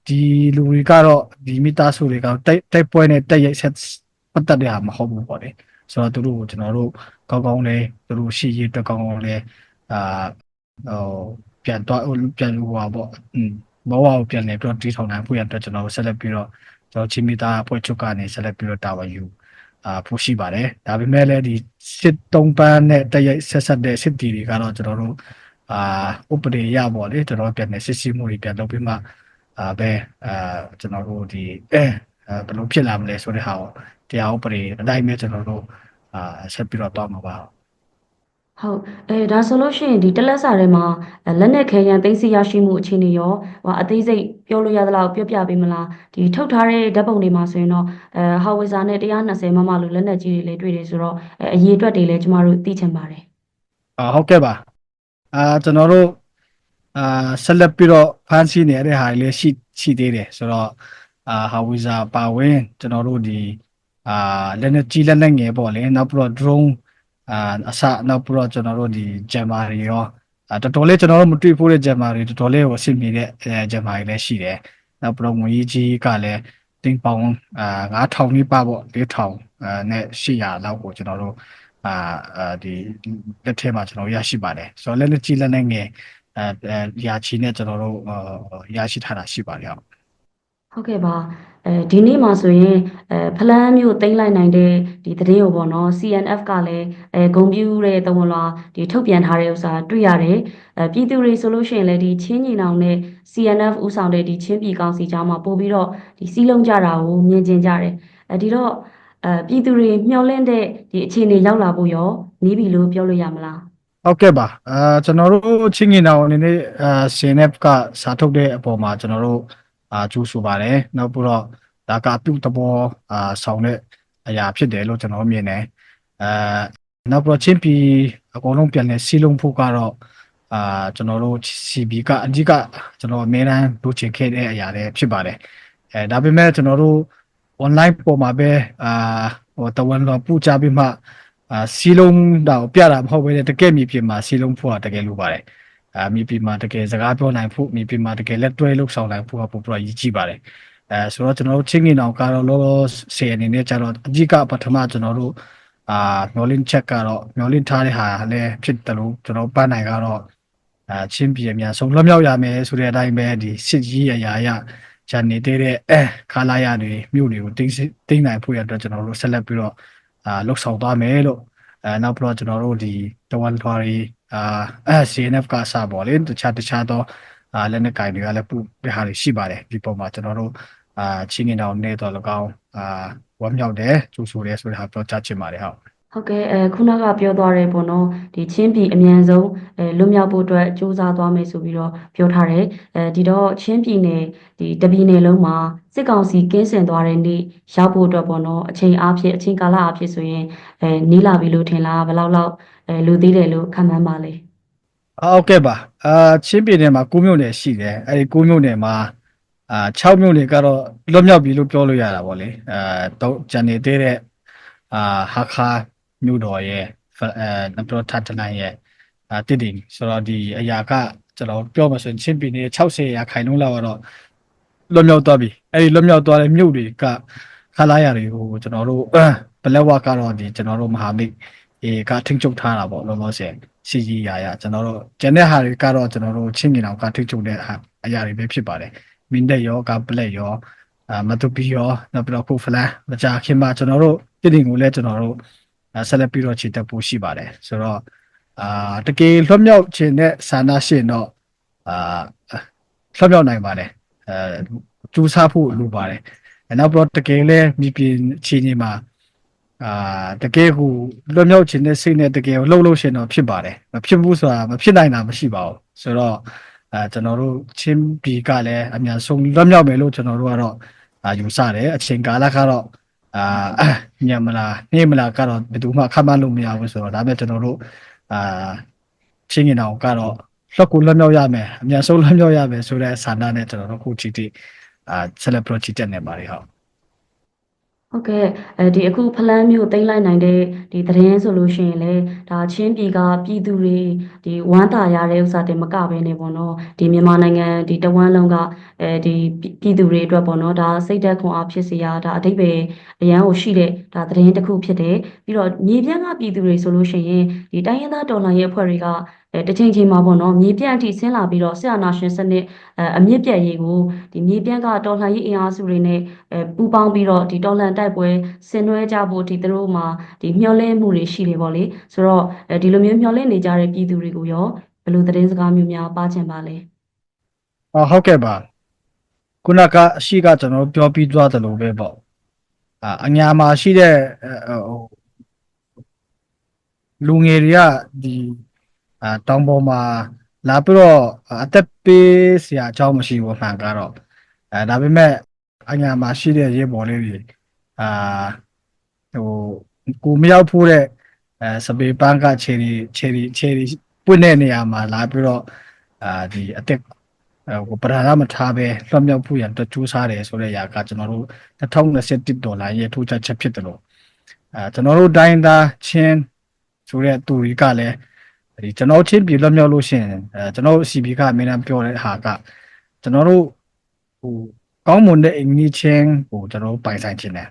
Speaker 1: ဒီလူတွေကတော့ဒီမိသားစုတွေကတိုက်တိုက်ပွဲနဲ့တိုက်ရိုက်ဆက်ပတ်သက်တဲ့ဟာမဟုတ်ဘူးပေါ့လေဆိုတော့သူတို့ကိုကျွန်တော်တို့ကောင်းကောင်းလေးသူတို့ရှိရေးအတွက်ကောင်းကောင်းလေးအာဟိုပြန်တော့ပြန်လို့ပါပေါ့อืมဘောဝကိုပြန်လည်ပြီးတော့တီးထောင်နိုင်ဖို့ရအတွက်ကျွန်တော်ဆက်လက်ပြီးတော့ ကျွန်တော်ချင်းမီသားအဖွဲ့ချုပ်ကနေဆက်လက်ပြီးတော့တာဝန်ယူအာဖို့ရှိပါတယ်ဒါပေမဲ့လည်းဒီစစ်တုံးပန်းနဲ့တရိုက်ဆက်ဆက်တဲ့စစ်တီတွေကတော့ကျွန်တော်တို့အာဥပဒေရပေါ့လေကျွန်တော်ပြန်နေစစ်စီမှုတွေပြန်လုပ်ပြီးမှအာပဲအာကျွန်တော်တို့ဒီအဲဘယ်လိုဖြစ်လာမလဲဆိုတဲ့ဟာကိုတရားဥပဒေအတိုင်းပဲကျွန်တော်တို့အာဆက်ပြီးတော့တောင်းမှာပါ
Speaker 2: ဟုတ်အဲဒါဆိုလို့ရှိရင်ဒီတက်လက်စာထဲမှာအဲလက်နက်ခဲယမ်းသိမ်းဆည်းရရှိမှုအခြေအနေရောဟိုအသေးစိတ်ပြောလို့ရသလောက်ပြောပြပေးမလားဒီထုတ်ထားတဲ့ဓာတ်ပုံတွေမှာဆိုရင်တော့အဲဟာဝီဇာနဲ့120မမလို့လက်နက်ကြီးတွေလည်းတွေ့တယ်ဆိုတော့အဲအရေးအတွက်တွေလည်းကျမတို့သိချင်ပါတယ်
Speaker 1: အာဟုတ်ကဲ့ပါအာကျွန်တော်တို့အာဆက်လက်ပြီးတော့ဖန်ဆီးနေတဲ့ဟာတွေလည်းရှိရှိသေးတယ်ဆိုတော့အာဟာဝီဇာပါဝင်ကျွန်တော်တို့ဒီအာလက်နက်ကြီးလက်နက်ငယ်ပေါ့လေနောက်ပြီးတော့ drone အာအစနောက်ပြီးတော့ကျွန်တော်တို့ဒီ jammer တွေရောအာတော်တော်လေးကျွန်တော်တို့မတွေ့ဖို့တဲ့ jammer တွေတော်တော်လေးကိုအဆင်ပြေတဲ့အဲ jammer တွေလည်းရှိတယ်နောက်ပြီးတော့ငွေကြီးကလည်းတင်းပေါင်အာ9000နီးပါပေါ့4000အာနဲ့800လောက်ကိုကျွန်တော်တို့အာအာဒီလက်ထဲမှာကျွန်တော်ရရှိပါတယ်ဆိုတော့လက်လက်ကြီးလက်နဲ့ငယ်အဲအဲရာချီနဲ့ကျွန်တော်တို့အာရရှိထားတာရှိပါတယ်ဟုတ်
Speaker 2: ဟုတ်ကဲ့ပါအဲဒီနေ့မှာဆိုရင်အဲဖလန်းမျိုးသိမ်းလိုက်နိုင်တဲ့ဒီသတင်းကိုပေါ့နော် CNF ကလည်းအဲဂုံပြူတဲ့တဝန်လာဒီထုတ်ပြန်ထားတဲ့ဥစ္စာတွေ့ရတယ်အဲပြည်သူတွေဆိုလို့ရှိရင်လည်းဒီချင်းညီနောင်နဲ့ CNF ဥဆောင်တဲ့ဒီချင်းပြည်ကောင်စီကြားမှာပို့ပြီးတော့ဒီစီးလုံးကြတာကိုမြင်ကျင်ကြတယ်အဲဒီတော့အဲပြည်သူတွေမျှော်လင့်တဲ့ဒီအခြေအနေရောက်လာဖို့ရောနီးပြီလို့ပြောလို့ရမလား
Speaker 1: ဟုတ်ကဲ့ပါအာကျွန်တော်တို့ချင်းငင်တော်အနေနဲ့အာ CNF ကစာထုတ်တဲ့အပေါ်မှာကျွန်တော်တို့ အာကျူးဆိုပါတယ်နောက်ပြီးတော့ဒါကအပြုတ်တဘောအာဆောင်တဲ့အရာဖြစ်တယ်လို့ကျွန်တော်မြင်တယ်အဲနောက်ပြီးတော့ချင်းပြည်အကုန်လုံးပြန်လဲစီးလုံးဖို့ကတော့အာကျွန်တော်တို့ CB ကအဓိကကျွန်တော်အများအားလုပ်ချင်ခဲ့တဲ့အရာတွေဖြစ်ပါတယ်အဲဒါပေမဲ့ကျွန်တော်တို့ online ပေါ်မှာပဲအာဟိုတဝန်တော်ပူချပြီးမှအာစီလုံးတော့ပြတာမဟုတ်ဘဲနဲ့တကယ်မြေပြင်မှာစီလုံးဖို့ကတကယ်လိုပါတယ် အာမြေပြင်မှာတကယ်စကားပြောနိုင်ဖို့မြေပြင်မှာတကယ်လက်တွဲလှုပ်ဆောင်နိုင်ဖို့ကပိုပြီးတော့ရည်ကြည့်ပါတယ်အဲဆိုတော့ကျွန်တော်တို့ချင်းငင်အောင်ကတော့လောလောဆယ်အနေနဲ့ကျတော့အကြီးကပထမကျွန်တော်တို့အာမျောလင်းချက်ကတော့မျောလင်းထားတဲ့ဟာလည်းဖြစ်တယ်လို့ကျွန်တော်ပတ်နိုင်ကတော့အာချင်းပြည်အများဆုံးလွတ်မြောက်ရမယ်ဆိုတဲ့အတိုင်းပဲဒီစစ်ကြီးအရာအရဂျန်နေတဲ့အဲခါလာရတွေမြို့တွေကိုတင်းတင်းနိုင်ဖို့ရအတွက်ကျွန်တော်တို့ဆက်လက်ပြီးတော့အာလှုပ်ဆောင်သွားမယ်လို့အဲနောက်ပြီးတော့ကျွန်တော်တို့ဒီတဝန်ထွားရီ အာအဲ CNF ကစပါလေတခြားတခြားသောအာလက်နက်ကင်တွေကလည်းပူတဲ့ဟာတွေရှိပါတယ်ဒီပုံမှာကျွန်တော်တို့အာချင်းနေတော်နေတော်၎င်းအာဝမ်းမြောက်တယ်ကျူဆိုတယ်ဆိုတဲ့ဟာပြောကြားချင်ပါတယ်ဟုတ်
Speaker 2: ဟုတ်ကဲ့အဲခုနကပြောသွားတယ်ပေါ့နော်ဒီချင်းပြည်အမြန်ဆုံးအဲလွတ်မြောက်ဖို့အတွက်စူးစမ်းသွားမယ်ဆိုပြီးတော့ပြောထားတယ်အဲဒီတော့ချင်းပြည်နယ်ဒီတပြည်နယ်လုံးမှာစစ်ကောင်စီကင်းစင်သွားတဲ့နေ့ရောက်ဖို့အတွက်ပေါ့နော်အချိန်အားဖြင့်အချိန်ကာလအားဖြင့်ဆိုရင်အဲနီးလာပြီလို့ထင်လားဘယ်လောက်လောက် အဲလူသေးတယ်လို့ခန့်မှန်းပါလဲ
Speaker 1: ဟုတ်ကဲ့ပါအာချင်းပြည်နယ်မှာ9မြို့နယ်ရှိတယ်အဲဒီ9မြို့နယ်မှာအာ6မြို့နယ်ကတော့လွတ်မြောက်ပြီလို့ပြောလို့ရတာပေါ့လေအာတော့ဂျန်နေသေးတဲ့အာဟာခါမြို့တော်ရဲ့အဲနပရထထနိုင်ရဲ့အာတည်တည်ဆိုတော့ဒီအရာကကျွန်တော်ပြောမှဆိုရင်ချင်းပြည်နယ်60ရာခိုင်နှုန်းလောက်ကတော့လွတ်မြောက်သွားပြီအဲ့ဒီလွတ်မြောက်သွားတဲ့မြို့တွေကခလာရတွေကိုကျွန်တော်တို့ဘလက်ဝါကတော့ဒီကျွန်တော်တို့မဟာမိတ် အေကထိန်းချုပ်ထားတာပေါ့လောလောဆယ်စီကြီးရာရကျွန်တော်တို့ကျန်တဲ့ဟာတွေကတော့ကျွန်တော်တို့ချင်းမြင်အောင်ကထိန်းချုပ်တဲ့ဟာအရာတွေပဲဖြစ်ပါတယ်မင်းတက်ရောကပလက်ရောအာမတူပီရောနောက်ပြီးတော့ခုဖလန်မကြခင်မှာကျွန်တော်တို့တည်တည်ကိုလည်းကျွန်တော်တို့ဆက်လက်ပြီးတော့ခြေတက်ဖို့ရှိပါတယ်ဆိုတော့အာတကယ်လွတ်မြောက်ခြင်းနဲ့ဆန္ဒရှင်တော့အာလွတ်မြောက်နိုင်ပါတယ်အဲကြိုးစားဖို့လိုပါတယ်အဲနောက်ပြီးတော့တကယ်လဲမြေပြင်အခြေအနေမှာ အာတကယ်ကိုလွတ်မြောက်ခြင်းနဲ့စိတ်နဲ့တကယ်ကိုလှုပ်လှုပ်ရှင်တော့ဖြစ်ပါတယ်မဖြစ်ဘူးဆိုတာမဖြစ်နိုင်တာမရှိပါဘူးဆိုတော့အဲကျွန်တော်တို့ချင်းပြည်ကလည်းအများဆုံးလွတ်မြောက်မယ်လို့ကျွန်တော်တို့ကတော့အာယူဆတယ်အချိန်ကာလကတော့အာညမလားနေမလားကတော့ဘယ်သူမှခန့်မှန်းလို့မရဘူးဆိုတော့ဒါပေမဲ့ကျွန်တော်တို့အာချင်းငင်အောင်ကတော့လွတ်ကိုလွတ်မြောက်ရမယ်အများဆုံးလွတ်မြောက်ရမယ်ဆိုတဲ့ဆန္ဒနဲ့ကျွန်တော်တို့ခုချီတီအာ celebrate ချီတက်နေပါတယ်ဟုတ်
Speaker 2: ဟုတ်ကဲ့အဲဒီအခုဖလန်းမျိုးသိမ်းလိုက်နိုင်တဲ့ဒီသတင်းဆိုလို့ရှိရင်လေဒါချင်းပြည်ကပြည်သူတွေဒီဝမ်းသာရတဲ့ဥစ္စာတင်မကဘဲနေပေါ့နော်ဒီမြန်မာနိုင်ငံဒီတဝမ်းလုံးကအဲဒီပြည်သူတွေအတွက်ပေါ့နော်ဒါစိတ်ဓာတ်ခွန်အားဖြစ်စေရဒါအတိတ်ပဲအရန်ကိုရှိတဲ့ဒါသတင်းတစ်ခုဖြစ်တယ်ပြီးတော့မြေပြန့်ကပြည်သူတွေဆိုလို့ရှိရင်ဒီတိုင်းရင်းသားတော်လှန်ရေးအဖွဲ့တွေက အဲတစ်ချိန်ချိန်မှာပေါ့နော်မြေပြန့်အထိဆင်းလာပြီးတော့ဆရာနာရှင်စနစ်အဲအမြင့်ပြတ်ရေးကိုဒီမြေပြန့်ကတော်လှန်ရေးအင်အားစုတွေနဲ့အဲပူပေါင်းပြီးတော့ဒီတော်လှန်တိုက်ပွဲဆင်နွှဲကြဖို့ဒီသူတို့မှာဒီမျှော်လင့်မှုတွေရှိတယ်ပေါ့လေဆိုတော့အဲဒီလိုမျိုးမျှော်လင့်နေကြတဲ့ပြည်သူတွေကိုရောဘယ်လိုသတင်းစကားမျိုးများပါချင်ပါလဲ
Speaker 1: အော်ဟုတ်ကဲ့ပါခုနကအရှိကကျွန်တော်ပြောပြီးသွားတယ်လို့ပဲပေါ့အာအညာမှာရှိတဲ့ဟိုလူငယ်တွေကဒီ အာတောင်ပေါ်မှာလာပြီးတော့အသက်ပေးစရာအကြောင်းမရှိဘူးအမှန်ကတော့အဲဒါပေမဲ့အညာမှာရှိတဲ့ရေပေါ်လေးတွေအာဟိုကိုမရောက်ဖို့တဲ့အဲစပေပန်းကခြေရီခြေရီခြေရီပွင့်တဲ့နေရာမှာလာပြီးတော့အာဒီအသက်အဲဟိုပဓာရမထားပဲလွတ်မြောက်ဖို့ရန်အတွက်ကြိုးစားတယ်ဆိုတဲ့ຢာကကျွန်တော်တို့2021ဒေါ်လာရဲ့ထိုးချက်ချက်ဖြစ်တယ်လို့အဲကျွန်တော်တို့တိုင်းသားချင်းဆိုတဲ့သူတွေကလည်း ဒီကျွန်တော်ချင်းပြည်လွတ်မြောက်လို့ရှိရင်အဲကျွန်တော် CB ကအမြဲတမ်းပြောတဲ့ဟာကကျွန်တော်တို့ဟိုကောင်းမွန်တဲ့အင်္ဂလိပ်ချင်းဟိုကျွန်တော်တို့ပိုင်ဆိုင်ခြင်းတယ်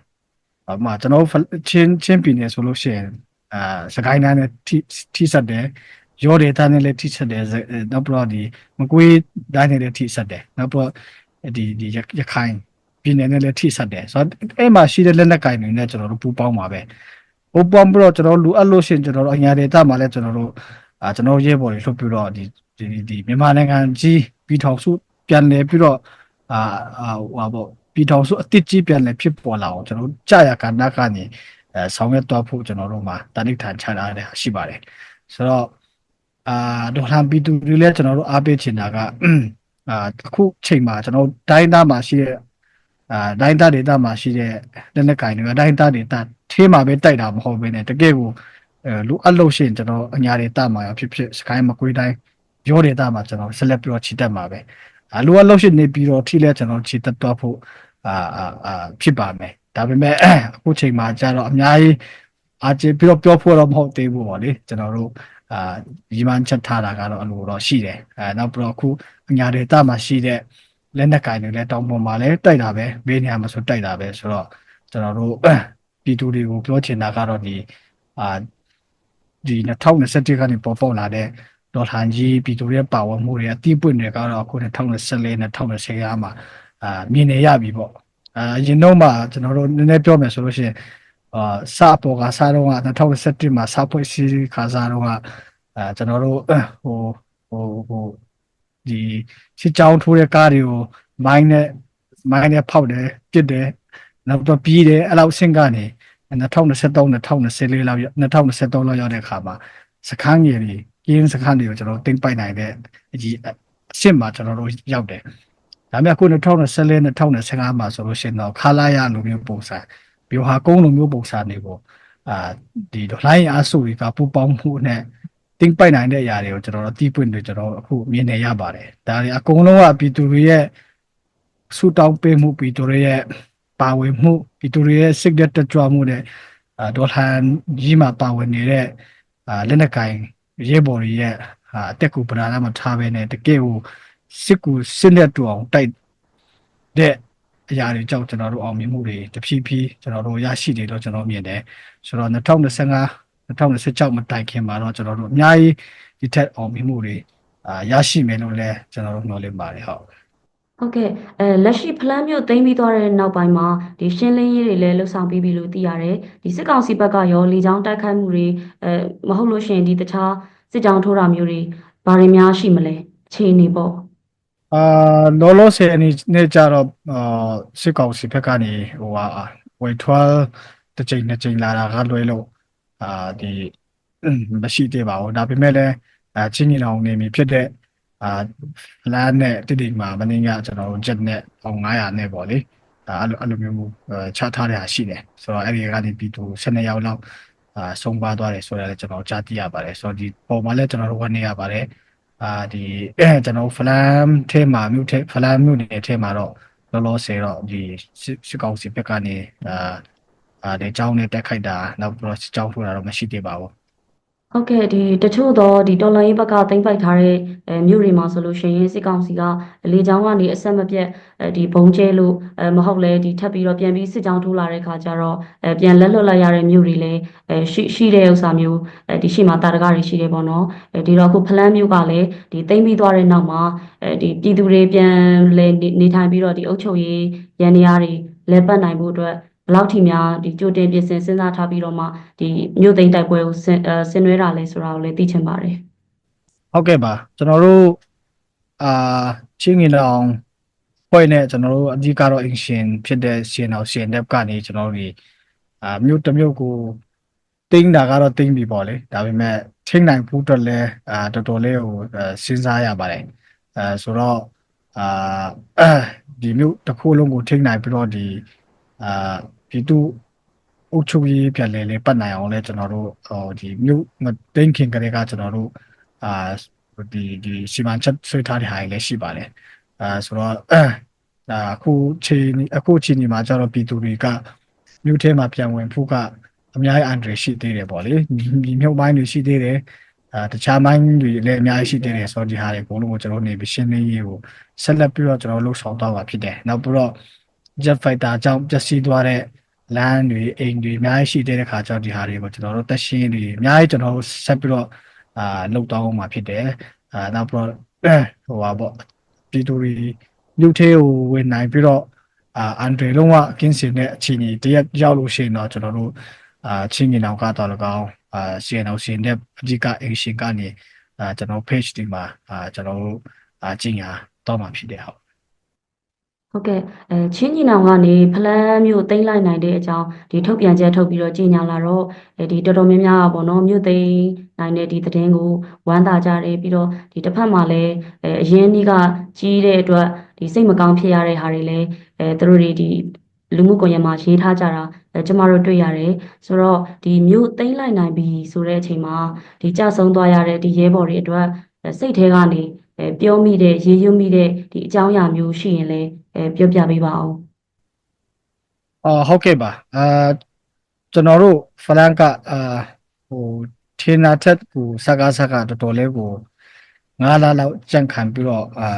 Speaker 1: အမှကျွန်တော်ချင်းချင်းပြည်နယ်ဆိုလို့ရှိရင်အာစကိုင်းတိုင်းနဲ့ထိထိဆက်တယ်ရောဒေတာနဲ့လည်းထိဆက်တယ်နောက်ပြီးတော့ဒီမကွေးတိုင်းနဲ့လည်းထိဆက်တယ်နောက်ပြီးတော့ဒီဒီရခိုင်ပြည်နယ်နဲ့လည်းထိဆက်တယ်ဆိုတော့အဲ့မှာရှိတဲ့လက်နက်ကင်တွေနဲ့ကျွန်တော်တို့ပူးပေါင်းပါပဲပူးပေါင်းပြီးတော့ကျွန်တော်လူအပ်လို့ရှိရင်ကျွန်တော်တို့အညာဒေတာမှာလည်းကျွန်တော်တို့ အာကျွန်တော်ရဲဘော်တွေလှုပ်ပြီးတော့ဒီဒီဒီမြန်မာနိုင်ငံကြီးပြည်ထောင်စုပြန်လည်ပြီးတော့အာဟိုပေါ့ပြည်ထောင်စုအတစ်ကြီးပြန်လည်ဖြစ်ပေါ်လာအောင်ကျွန်တော်တို့ကြာရကဏ္ဍကနေအဲဆောင်ရွက်သွားဖို့ကျွန်တော်တို့မှာတဏိဌာန်ချထားတဲ့ရှိပါတယ်ဆိုတော့အာဒေါ်လာပြည်သူတွေလည်းကျွန်တော်တို့အားပေးချင်တာကအာအခုချိန်မှာကျွန်တော်တိုင်းသားမှာရှိတဲ့အာတိုင်းသားဒေသမှာရှိတဲ့လက်နက်ကင်တွေကတိုင်းသားဒေသသေးမှာပဲတိုက်တာမဟုတ်ဘဲနဲ့တကယ်ကို အဲလူအပ်လို့ရှိရင်ကျွန်တော်အညာဒေသမှာရောဖြစ်ဖြစ်စကိုင်းမကွေးတိုင်းရောဒေသမှာကျွန်တော်ဆက်လက်ပြီးတော့ခြိတက်မှာပဲအလူအပ်လို့ရှိနေပြီးတော့ထိလဲကျွန်တော်ခြိတက်သွားဖို့အာအာအာဖြစ်ပါမယ်ဒါပေမဲ့အခုချိန်မှာကျတော့အများကြီးအားကျပြီးတော့ပြောဖို့တော့မဟုတ်သေးဘူးပေါ့လေကျွန်တော်တို့အာဒီမှန်ချက်ထားတာကတော့အလိုတော့ရှိတယ်အဲနောက်ပြီးတော့အခုအညာဒေသမှာရှိတဲ့လက်နက်ကင်တွေလည်းတောင်ပေါ်မှာလည်းတိုက်တာပဲဘေးနေရာမှာဆိုတိုက်တာပဲဆိုတော့ကျွန်တော်တို့ပြည်သူတွေကိုပြောချင်တာကတော့ဒီအာ ဒီ2021ကနေပေါ်ပေါက်လာတဲ့ဒေါ်လာကြီးပြည်သူရဲ့ပါဝင်မှုတွေအတိပွင့်တွေကတော့အခု2024 2020မှာအာမြင်နေရပြီပေါ့အာအရင်တော့မှကျွန်တော်တို့နည်းနည်းပြောမယ်ဆိုလို့ရှိရင်အာစပေါ်ကစားတော့က2021မှာစပွဲစီခါစားတော့ကအာကျွန်တော်တို့ဟိုဟိုဟိုဒီစစ်ကြောင်းထိုးတဲ့ကားတွေကိုမိုင်းနဲ့မိုင်းနဲ့ဖောက်တယ်ပြစ်တယ်နောက်တော့ပြီးတယ်အဲ့လောက်ဆင့်ကနေ 2023 2024လောက်2023လောက်ရောက်တဲ့အခါမှာစခန်းကြီးတွေကင်းစခန်းတွေကိုကျွန်တော်တင်ပိုက်နိုင်တဲ့အကြီးအစ်စ်မှာကျွန်တော်တို့ရောက်တယ်ဒါပေမဲ့အခု2024 2025မှာဆိုလို့ရှိရင်တော့ခလာရလိုမျိုးပုံစံဘီဟာကုန်းလိုမျိုးပုံစံတွေပေါ့အာဒီဒေါ်လာရအားစုတွေကပူပေါင်းမှုနဲ့တင်ပိုက်နိုင်တဲ့အရာတွေကိုကျွန်တော်တို့တီးပွင့်တွေကျွန်တော်အခုမြင်နေရပါတယ်ဒါတွေအကုန်လုံးကပြည်သူတွေရဲ့ဆူတောင်းပေးမှုပြည်သူတွေရဲ့ ပါဝင်မှုပြည်သူတွေရဲ့စိတ်သက်ကြွမှုနဲ့အာဒေါ်လာကြီးမှာပါဝင်နေတဲ့အာလက်နက်ကင်ရဲဘော်တွေရဲ့အာအတက်ကူပနာလာမထားဘဲနဲ့တကယ်ကိုစစ်ကူစစ်လက်တူအောင်တိုက်တဲ့အရာတွေကြောင့်ကျွန်တော်တို့အောင်မြင်မှုတွေတဖြည်းဖြည်းကျွန်တော်တို့ရရှိတယ်လို့ကျွန်တော်မြင်တယ်ဆိုတော့2025 2026မတိုင်ခင်မှာတော့ကျွန်တော်တို့အများကြီးဒီထက်အောင်မြင်မှုတွေအာရရှိမယ်လို့လည်းကျွန်တော်တို့မျှော်လင့်ပါတယ်ဟုတ်
Speaker 2: ဟုတ်ကဲ့အဲလက်ရှိဖလန်းမြို့သိမ်းပြီးသွားတဲ့နောက်ပိုင်းမှာဒီရှင်းလင်းရေးတွေလည်းလှုပ်ဆောင်ပြီးပြီလို့သိရတယ်ဒီစစ်ကောင်စီဘက်ကရောလေကြောင်းတိုက်ခိုက်မှုတွေအဲမဟုတ်လို့ရှိရင်ဒီတခြားစစ်ကြောင်းထိုးတာမျိုးတွေဘာတွေများရှိမလဲအခြေအနေပေါ့
Speaker 1: အာလောလောဆယ်အနေနဲ့ကြတော့အာစစ်ကောင်စီဘက်ကနေဟိုဟာဝေထွားတစ်ချိန်နှစ်ချိန်လာတာကလွဲလို့အာဒီမရှိသေးပါဘူးဒါပေမဲ့လည်းအချင်းကြီးလောင်နေပြီဖြစ်တဲ့ အာလမ်းနဲ့တိတိမှာမင်းကကျွန်တော်တို့ jet နဲ့အောင်900နဲ့ပေါ့လေဒါအဲ့လိုအဲ့လိုမျိုးချထားတဲ့ဟာရှိတယ်ဆိုတော့အဲ့ဒီကနေပြီးသူ12ရောက်လောက်အာဆုံးပါသွားတယ်ဆိုတော့လည်းကျွန်တော်ကြားသိရပါတယ်ဆိုတော့ဒီပုံမှာလည်းကျွန်တော်တို့ဝတ်နေရပါတယ်အာဒီကျွန်တော်ဖလမ်ထဲမှာမြို့ထဲဖလမ်မြို့နယ်ထဲမှာတော့လောလောဆယ်တော့ဒီစစ်ကောင်စီဘက်ကနေအာအာဒီအကြောင်းနဲ့တက်ခိုက်တာနောက်ပြီးတော့စစ်ကြောင်းထိုးတာတော့မရှိသေးပါဘူး
Speaker 2: ဟုတ်ကဲ့ဒီတချို့သောဒီတော်လိုင်းရေးဘက်ကသိမ်းပိုက်ထားတဲ့အဲမြို့တွေမှာဆိုလို့ရှိရင်စစ်ကောင်စီကလေကြောင်းကနေအဆက်မပြတ်အဲဒီဘုံကျဲလို့အဲမဟုတ်လဲဒီထပ်ပြီးတော့ပြန်ပြီးစစ်ကြောင်းထိုးလာတဲ့ခါကျတော့အဲပြန်လက်လွတ်လိုက်ရတဲ့မြို့တွေလည်းအဲရှိရှိတဲ့ဥစ္စာမျိုးအဲဒီရှိမှတာတကားတွေရှိတယ်ပေါ့နော်အဲဒီတော့အခုဖလန်းမြို့ကလည်းဒီသိမ်းပြီးသွားတဲ့နောက်မှာအဲဒီပြည်သူတွေပြန်လဲနေနေထိုင်ပြီးတော့ဒီအုပ်ချုပ်ရေးရန်နေရာတွေလဲပတ်နိုင်ဖို့အတွက် ဘယ်လောက်ထိများဒီကြိုတင်ပြင်ဆင်စဉ်းစားထားပြီးတော့မှဒီမြို့သိမ်းတိုက်ပွဲကိုဆင်အဲဆင်နွှဲတာလဲဆိုတာကိုလည်းသိချင်ပါတယ်
Speaker 1: ဟုတ်ကဲ့ပါကျွန်တော်တို့အာချင်းငင်လောင်ပွဲနဲ့ကျွန်တော်တို့အဓိကတော့အင်ရှင်ဖြစ်တဲ့ရှင်အောင်ရှင်တဲ့ကနေကျွန်တော်တို့ဒီအာမြို့တစ်မြို့ကိုတတင်းတာကတော့တင်းပြီပေါ့လေဒါပေမဲ့ထိန်းနိုင်ဖို့အတွက်လည်းအာတော်တော်လေးဟိုအဲစဉ်းစားရပါတယ်အဲဆိုတော့အာဒီမြို့တစ်ခုလုံးကိုထိန်းနိုင်ပြီးတော့ဒီ အာပြည်သူအုပ်ချုပ်ရေးပြန်လည်လေးပတ်နိုင်အောင်လဲကျွန်တော်တို့ဟိုဒီမြို့မသိမ်းခင်ကလေးကကျွန်တော်တို့အာဒီဒီစီမံချက်ဆွဲထားတဲ့ဟာတွေလည်းရှိပါတယ်အာဆိုတော့ဒါအခုချိန်အခုချိန်ဒီမှာကျတော့ပြည်သူတွေကမြို့ထဲမှာပြန်ဝင်ဖို့ကအများကြီးအန္တရာယ်ရှိသေးတယ်ပေါ့လေဒီမြုပ်ပိုင်းတွေရှိသေးတယ်အာတခြားမိုင်းတွေလည်းအများကြီးရှိသေးတယ်ဆိုတော့ဒီဟာတွေအကုန်လုံးကိုကျွန်တော်နေပြီးရှင်းလင်းရေးကိုဆက်လက်ပြီးတော့ကျွန်တော်လှုပ်ဆောင်သွားမှာဖြစ်တယ်နောက်ပြီးတော့ jet fighter ကြောင့်ပျက်စီးသွားတဲ့လမ်းတွေအိမ်တွေအများကြီးရှိတဲ့ခါကြောင့်ဒီဟာတွေကိုကျွန်တော်တို့တက်ရှင်းတွေအများကြီးကျွန်တော်တို့ဆက်ပြီးတော့အာလှုပ်သွားအောင်မှာဖြစ်တယ်အာနောက်ပြီးတော့ဟိုပါပေါ့ပြည်သူတွေလူထဲကိုဝင်နိုင်ပြီးတော့အာအန်ဒရီလုံးဝကင်းစင်တဲ့အခြေအနေတရက်ရောက်လို့ရှိရင်တော့ကျွန်တော်တို့အာချင်းငင်အောင်ကတော့၎င်းအာရှင်းအောင်ရှင်းတဲ့အဓိကအင်ရှင်ကနေအာကျွန်တော် page ဒီမှာအာကျွန်တော်တို့အာကျင်ညာတော့မှာဖြစ်တယ်ဟုတ်
Speaker 2: ဟုတ်ကဲ့အဲချင်းညီနောင်ကနေဖလန်းမြို့သိမ်းလိုက်နိုင်တဲ့အကြောင်းဒီထုတ်ပြန်ချက်ထုတ်ပြီးတော့ကြေညာလာတော့အဲဒီတော်တော်များများကပေါ့နော်မြို့သိမ်းနိုင်တဲ့ဒီသတင်းကိုဝမ်းသာကြတယ်ပြီးတော့ဒီတစ်ဖက်မှာလည်းအဲအရင်နေ့ကကြီးတဲ့အတွက်ဒီစိတ်မကောင်းဖြစ်ရတဲ့ဟာတွေလည်းအဲသူတို့တွေဒီလူမှုကွန်ရက်မှာရေးထားကြတာအဲကျမတို့တွေ့ရတယ်ဆိုတော့ဒီမြို့သိမ်းလိုက်နိုင်ပြီဆိုတဲ့အချိန်မှာဒီကြဆုံးသွားရတဲ့ဒီရဲဘော်တွေအတွက်အဲစိတ်ထဲကနေ အဲပြောမိတဲ့ရေးရွမိတဲ့ဒီအကြောင်းအရာမျိုးရှိရင်လည်းအဲပြောပြပေးပါအောင်
Speaker 1: အော်ဟုတ်ကဲ့ပါအာကျွန်တော်တို့ဖလန်ကအာဟိုထင်တာထက်ကိုစကားစကားတော်တော်လေးကိုငါးလားလောက်ကြန့်ခံပြီးတော့အာ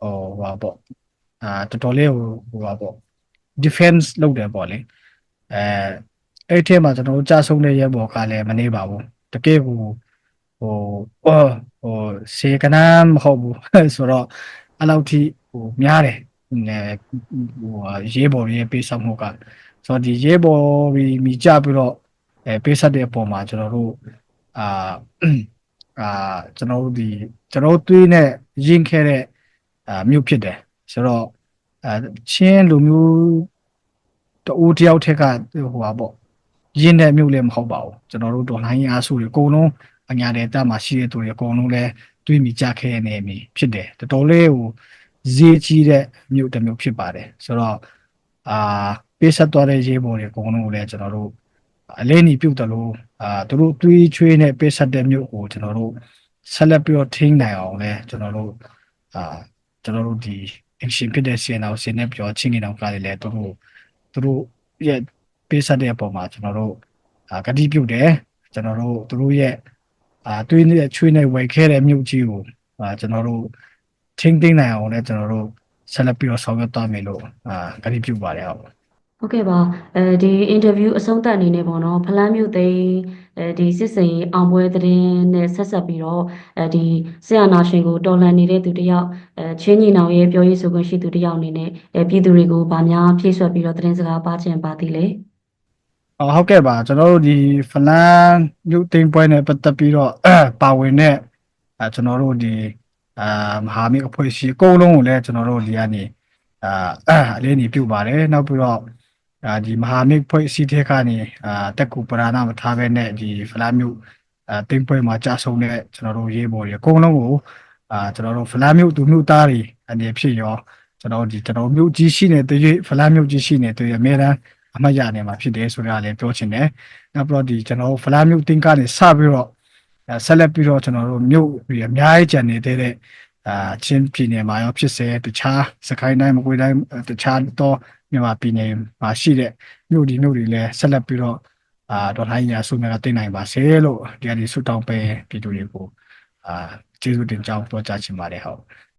Speaker 1: ဟိုဟာပေါ့အာတော်တော်လေးဟိုဟိုဟာပေါ့ defense လုပ်တယ်ပေါ့လေအဲအဲ့ထဲမှာကျွန်တော်တို့ကြားဆုံးတဲ့ရဲဘော်ကလည်းမနေပါဘူးတကယ်ကိုဟိုအော် ဟိုစေကနာမဟုတ်ဘူးဆိုတော့အဲ့လောက်ထိဟိုများတယ်နဲဟိုဟာရေးပေါ်ရေးပေးဆောင်မှုကဆိုတော့ဒီရေးပေါ်ပြီးမိကြပြီးတော့အဲပေးဆက်တဲ့အပေါ်မှာကျွန်တော်တို့အာအာကျွန်တော်တို့ဒီကျွန်တော်တို့တွေးနဲ့ရင်းခဲ့တဲ့အာမြို့ဖြစ်တယ်ဆိုတော့အာချင်းလူမျိုးတူတယောက်ထက်ကဟိုဟာပေါ့ရင်းတဲ့မြို့လည်းမဟုတ်ပါဘူးကျွန်တော်တို့ဒေါ်လိုင်းအားစုတွေအကုန်လုံး အညာတဲ့တက်မှာရှိတဲ့သူတွေအကုန်လုံးလည်းတွေးမိကြခဲ့နေပြီဖြစ်တယ်တော်တော်လေးဟိုဈေးကြီးတဲ့မြို့တစ်မြို့ဖြစ်ပါတယ်ဆိုတော့အာပေးဆက်သွားတဲ့ရေးပေါ်တွေအကုန်လုံးကိုလည်းကျွန်တော်တို့အလဲနီပြုတ်တယ်လို့အာသူတို့တွေးချွေးနဲ့ပေးဆက်တဲ့မြို့ကိုကျွန်တော်တို့ဆက်လက်ပြီးတော့ထိန်းနိုင်အောင်လဲကျွန်တော်တို့အာကျွန်တော်တို့ဒီ action ဖြစ်တဲ့စီနောက်စင်းနဲ့ပြောချင်းနေအောင်ကလည်းသူတို့သူတို့ရဲ့ပေးဆက်တဲ့အပေါ်မှာကျွန်တော်တို့အာကတိပြုတ်တယ်ကျွန်တော်တို့သူတို့ရဲ့ အာတွေးနဲ့ချွေးနဲ့ဝယ်ခဲ့တဲ့မြို့ကြီးကိုအာကျွန်တော်တို့ချင်းသိမ်းနိုင်အောင်လည်းကျွန်တော်တို့ဆက်လက်ပြီးတော့ဆောင်ရွက်သွားမယ်လို့အာကတိပြုပါတယ်ဟုတ်
Speaker 2: ဟုတ်ကဲ့ပါအဲဒီအင်တာဗျူးအဆုံးသတ်အနေနဲ့ပေါ့နော်ဖလန်းမြို့သိမ်းအဲဒီစစ်စင်ရေးအောင်ပွဲသတင်းနဲ့ဆက်ဆက်ပြီးတော့အဲဒီဆရာနာရှင်ကိုတော်လှန်နေတဲ့သူတစ်ယောက်အဲချင်းညီနောင်ရဲ့ပြောရေးဆိုခွင့်ရှိသူတစ်ယောက်အနေနဲ့အဲပြည်သူတွေကိုဗာများဖြည့်ဆွတ်ပြီးတော့သတင်းစကားပါချင်ပါသေးလေ
Speaker 1: အော်ဟုတ်ကဲ့ပါကျွန်တော်တို့ဒီဖလန်ညုတ်သိမ်းပွဲနဲ့ပတ်သက်ပြီးတော့ပါဝင်တဲ့အဲကျွန်တော်တို့ဒီအာမဟာမိတ်အဖွဲ့အစည်းအကုန်လုံးကိုလည်းကျွန်တော်တို့ဒီကနေအာအလေးနေပြုပါတယ်နောက်ပြီးတော့အာဒီမဟာမိတ်ဖွဲ့အစည်းထဲကနေအာတက်ကူပရာနာမထားဘဲနဲ့ဒီဖလန်မြို့အာသိမ်းပွဲမှာကြာဆုံးတဲ့ကျွန်တော်တို့ရေးပေါ်တွေအကုန်လုံးကိုအာကျွန်တော်တို့ဖလန်မြို့သူမြို့သားတွေအနေဖြစ်ရောကျွန်တော်တို့ဒီကျွန်တော်မြို့ကြီးရှိနေတဲ့ရွေးဖလန်မြို့ကြီးရှိနေတဲ့ရွေးအများအား အမှတ်ရနေမှာဖြစ်တယ်ဆိုတာလည်းပြောချင်တယ်။နောက်ပြီးတော့ဒီကျွန်တော်တို့ဖလားမြို့တင်ကနေစပြီးတော့အဲဆက်လက်ပြီးတော့ကျွန်တော်တို့မြို့တွေအများကြီးကျန်နေတဲ့တဲ့အာချင်းပြည်နယ်မှာရောဖြစ်စေတခြားစကိုင်းတိုင်းမကွေးတိုင်းတခြားတော့မြန်မာပြည်နယ်မှာရှိတဲ့မြို့ဒီမြို့တွေလည်းဆက်လက်ပြီးတော့အာဒေါ်ထိုင်းညာဆုမြတ်ကတင်နိုင်ပါစေလို့ဒီအရင်ဆုတောင်းပေးပြည်သူတွေကိုအာကျေးဇူးတင်ကြောင်းပြောကြားချင်ပါတယ်ဟုတ်